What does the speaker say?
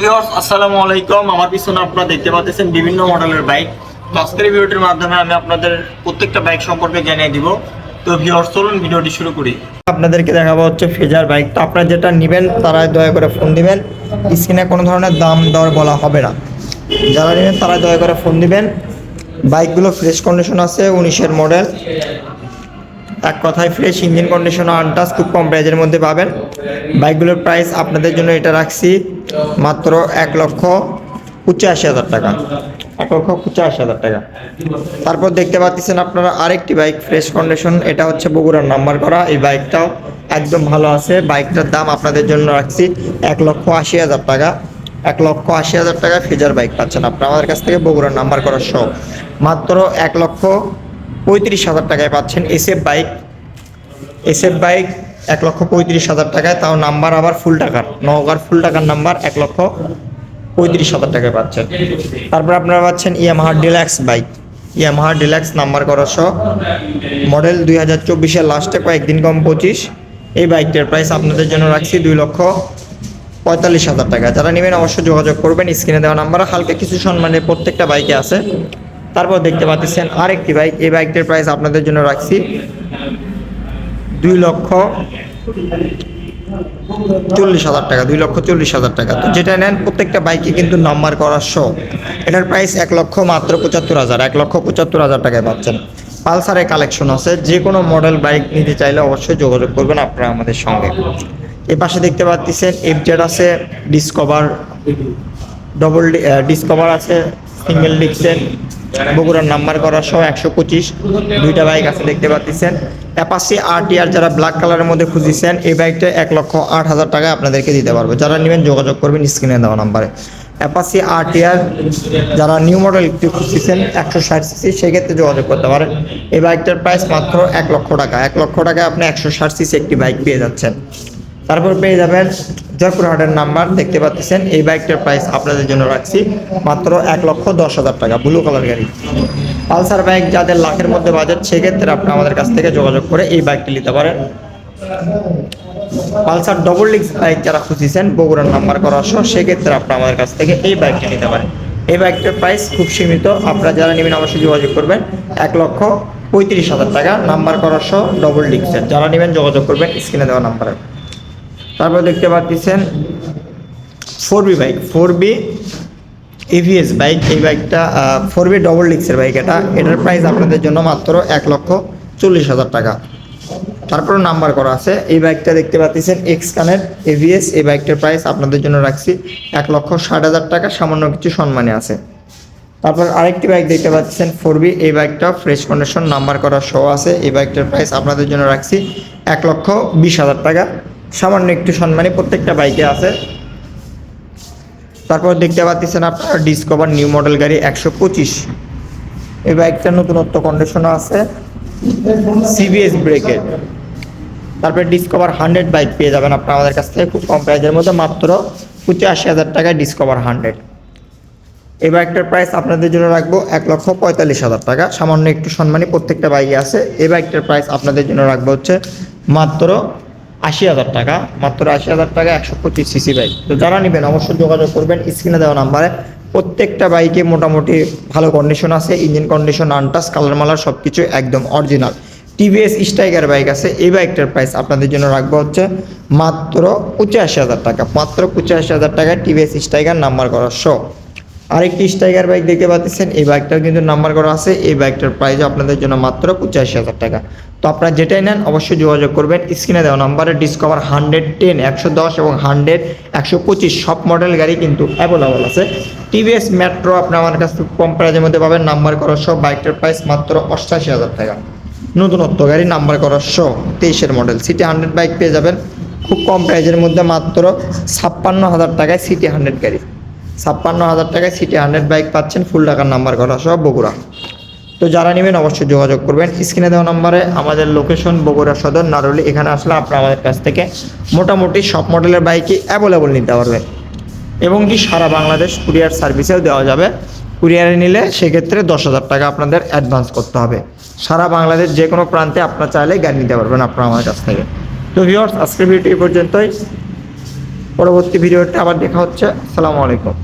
Viewers, আসসালামু আলাইকুম। আমার পিছনে আপনারা দেখতে পাচ্ছেন বিভিন্ন মডেলের বাইক। তো আজকের ভিডিওটির মাধ্যমে আমি আপনাদের প্রত্যেকটা বাইক সম্পর্কে জানিয়ে দিব। তো ভিউয়ার্স, চলুন ভিডিওটি শুরু করি। আপনাদেরকে দেখাবো হচ্ছে ফেজার বাইক। তো আপনারা যেটা নেবেন তারা দয়া করে ফোন দিবেন। স্ক্রিনে কোনো ধরনের দাম দর বলা হবে না। যারা নেবেন তারা দয়া করে ফোন দিবেন। বাইকগুলো ফ্রেশ কন্ডিশন আছে, উনিশের মডেল। এক কথায় ফ্রেশ ইঞ্জিন কন্ডিশন আনটাস খুব কম প্রাইজের মধ্যে পাবেন। বাইকগুলোর প্রাইস আপনাদের জন্য এটা রাখছি মাত্র এক লক্ষ পঁচাশি হাজার টাকা। এক লক্ষ পঁচাশি হাজার টাকা। তারপর দেখতে পাচ্ছেন আপনারা আরেকটি বাইক ফ্রেশ কন্ডিশন এটা হচ্ছে বগুড়ার নাম্বার করা। এই বাইকটাও একদম ভালো আছে। বাইকটার দাম আপনাদের জন্য রাখছি এক লক্ষ আশি হাজার টাকা। এক লক্ষ আশি হাজার টাকা ফিজার বাইক পাচ্ছেন আপনারা। আমাদের কাছ থেকে বগুড়ার নাম্বার করা সহ। মাত্র এক লক্ষ পঁয়ত্রিশ হাজার টাকায় পাচ্ছেন এসএফ বাইক। এসএফ বাইক এক লক্ষ পঁয়ত্রিশ হাজার টাকায়, তাও নাম্বার আবার ফুল টাকার। নওগাঁর ফুল টাকার নাম্বার এক লক্ষ পঁয়ত্রিশ হাজার টাকায় পাচ্ছেন। তারপর আপনারা পাচ্ছেন Yamaha deluxe bike. Yamaha deluxe number করা সহ মডেল দুই হাজার চব্বিশের লাস্টে কয়েকদিন কম পঁচিশ। এই বাইকটার প্রাইস আপনাদের জন্য রাখছি দুই লক্ষ পঁয়তাল্লিশ হাজার টাকা। যারা নেবেন অবশ্যই যোগাযোগ করবেন। স্ক্রিনে দেওয়া নাম্বার হালকা কিছু সম্মানের প্রত্যেকটা বাইকে আছে। তারপর দেখতে পাচ্ছেন আরেকটি বাইক। এই বাইকটির প্রাইস আপনাদের জন্য রাখছি দুই লক্ষ চল্লিশ হাজার টাকা, দুই লক্ষ চল্লিশ হাজার টাকা। তো যেটা নেন, প্রত্যেকটা বাইকে কিন্তু নাম্বার করার শো এটার প্রাইস এক লক্ষ মাত্র পঁচাত্তর হাজার, এক লক্ষ পঁচাত্তর হাজার টাকায় পাচ্ছেন। পালসারের কালেকশন আছে, যে কোনো মডেল বাইক নিতে চাইলে অবশ্যই যোগাযোগ করবেন আপনারা আমাদের সঙ্গে। এ পাশে দেখতে পাচ্ছেন এফজেড আছে ডিসকভার ডবল ডিসকভার আছে সিঙ্গেল ডিক্সেন বগুড়ার নাম্বার করা সহ একশো পঁচিশ দুইটা বাইক আছে দেখতে পাচ্ছেন। অ্যাপাসি আর টি আর যারা ব্ল্যাক কালারের মধ্যে খুঁজেছেন, এই বাইকটা এক লক্ষ আট হাজার টাকা আপনাদেরকে দিতে পারব। যারা নেবেন যোগাযোগ করবেন স্ক্রিনে দেওয়া নাম্বারে। অ্যাপাসি আর টি আর যারা নিউ মডেল একটু খুঁজতেছেন একশো ষাট সিসি, সেক্ষেত্রে যোগাযোগ করতে পারেন। এই বাইকটার প্রাইস মাত্র এক লক্ষ টাকা। এক লক্ষ টাকায় আপনি একশো ষাট সিসি একটি বাইক পেয়ে যাচ্ছেন। তারপর পেয়ে যাবেন জয়পুরহাটের নাম্বার, দেখতে পাচ্ছেন, এই বাইকটার প্রাইস আপনাদের জন্য রাখছি, মাত্র এক লক্ষ দশ হাজার টাকা ব্লু কালার গাড়ি। পালসার বাইক যাদের লাখের মধ্যে বাজেট সেক্ষেত্রে আপনি আমাদের কাছ থেকে যোগাযোগ করে এই বাইকটি নিতে পারেন। পালসার ডবল ডিক্স বাইক যারা খুঁজেছেন, বগুড়ার নাম্বার করা সহ, সেক্ষেত্রে আপনি আমাদের কাছ থেকে এই বাইকটি নিতে পারেন। এই বাইকটার প্রাইস খুব সীমিত, আপনারা যারা নেবেন অবশ্যই যোগাযোগ করবেন, এক লক্ষ পঁয়ত্রিশ হাজার টাকা, নাম্বার করা সহ ডবল ডিক্সের যারা নেবেন যোগাযোগ করবেন স্ক্রিনে দেওয়া নাম্বারে। তারপর দেখতে পাচ্ছেন four B bike four B AVS bike এই বাইকটা ফোর বি ডবল ডিক্সের বাইক এটা। এটার প্রাইস আপনাদের জন্য মাত্র এক লক্ষ চল্লিশ হাজার টাকা। তারপর নাম্বার করা আছে। এই বাইকটা দেখতে পাচ্ছেন এক্স কানের এভিএস এই বাইকটার প্রাইস আপনাদের জন্য রাখছি এক লক্ষ ষাট হাজার টাকা। সামান্য কিছু সম্মানে আছে। তারপর আরেকটি বাইক দেখতে পাচ্ছেন ফোর বি। এই বাইকটা ফ্রেশ কন্ডিশন নাম্বার করা শো আছে। এই বাইকটার প্রাইস আপনাদের জন্য রাখছি এক লক্ষ বিশ হাজার টাকা। সামান্য একটু সম্মানী প্রত্যেকটা বাইকে আছে। তারপর দেখতে পাচ্ছেন আপনারা ডিসকভার নিউ মডেল গাড়ি একশো পঁচিশ। এই বাইকটা নতুনত্ব কন্ডিশনও আছে। সিবিএস ব্রেকের তারপরে ডিসকভার হান্ড্রেড বাইক পেয়ে যাবেন আপনারা আমাদের কাছ থেকে, খুব কম প্রাইজের মধ্যে, মাত্র পঁচাশি হাজার টাকায় ডিসকভার হান্ড্রেড এই বাইকটার প্রাইস আপনাদের জন্য রাখব এক লক্ষ পঁয়তাল্লিশ হাজার টাকা। সামান্য একটু সম্মানী প্রত্যেকটা বাইকে আছে। এই বাইকটার প্রাইস আপনাদের জন্য রাখব হচ্ছে মাত্র আশি হাজার টাকা, মাত্র আশি হাজার টাকা একশো পঁচিশ সিসি বাইক তো যারা নেবেন, অবশ্যই যোগাযোগ করবেন স্ক্রিনে দেওয়া নাম্বারে। প্রত্যেকটা বাইকে মোটামুটি ভালো কন্ডিশন আছে ইঞ্জিন কন্ডিশন আনটাস কালার মালার সব কিছু একদম অরিজিনাল টিভিএস স্ট্রাইকার বাইক আছে, এই বাইকটার প্রাইস আপনাদের জন্য রাখব হচ্ছে মাত্র পঁচাশি হাজার টাকা। মাত্র পঁচাশি হাজার টাকায় টিভিএস স্ট্রাইকার নাম্বার করার শো আরেকটি স্টাইগার বাইক দেখতে পাচ্ছেন, এই বাইকটাও কিন্তু নাম্বার করা আছে। এই বাইকটার প্রাইস আপনাদের জন্য মাত্র পঁচাশি হাজার টাকা। তো আপনারা যেটাই নেন, অবশ্যই যোগাযোগ করবেন। স্ক্রিনে দেওয়া নাম্বারে ডিসকভার হান্ড্রেড টেন একশো দশ এবং হান্ড্রেড একশো পঁচিশ, সব মডেল গাড়ি কিন্তু অ্যাভেলেবল আছে। টিভিএস মেট্রো আপনি আমার কাছ কম প্রাইজের মধ্যে পাবেন। নাম্বার করা সব বাইকটার প্রাইস মাত্র অষ্টাশি হাজার টাকা। নতুনত্ব গাড়ি নাম্বার করা সহ তেইশের মডেল সিটি হান্ড্রেড বাইক পেয়ে যাবেন। খুব কম প্রাইজের মধ্যে মাত্র ছাপ্পান্ন হাজার টাকায় সিটি হান্ড্রেড গাড়ি। ছাপ্পান্ন হাজার টাকায় সিটি হান্ড্রেড বাইক পাচ্ছেন ফুল টাকার নাম্বার করা সহ বগুড়া। তো যারা নেবেন অবশ্যই যোগাযোগ করবেন। স্ক্রিনে দেওয়া নম্বরে আমাদের লোকেশন বগুড়া সদর, নারুলি। এখানে আসলে আপনারা আমাদের কাছ থেকে মোটামুটি সব মডেলের বাইকই অ্যাভেলেবল নিতে পারবেন এবং কি সারা বাংলাদেশ কুরিয়ার সার্ভিসেও দেওয়া যাবে। কুরিয়ারে নিলে সেক্ষেত্রে দশ হাজার টাকা আপনাদের অ্যাডভান্স করতে হবে। সারা বাংলাদেশ যে কোনো প্রান্তে আপনারা চাইলে গাড়ি নিতে পারবেন আপনারা আমার কাছ থেকে। তো ভিওর্স আজকের ভিডিও পর্যন্তই। পরবর্তী ভিডিওতে আবার দেখা হচ্ছে। আসসালামু আলাইকুম।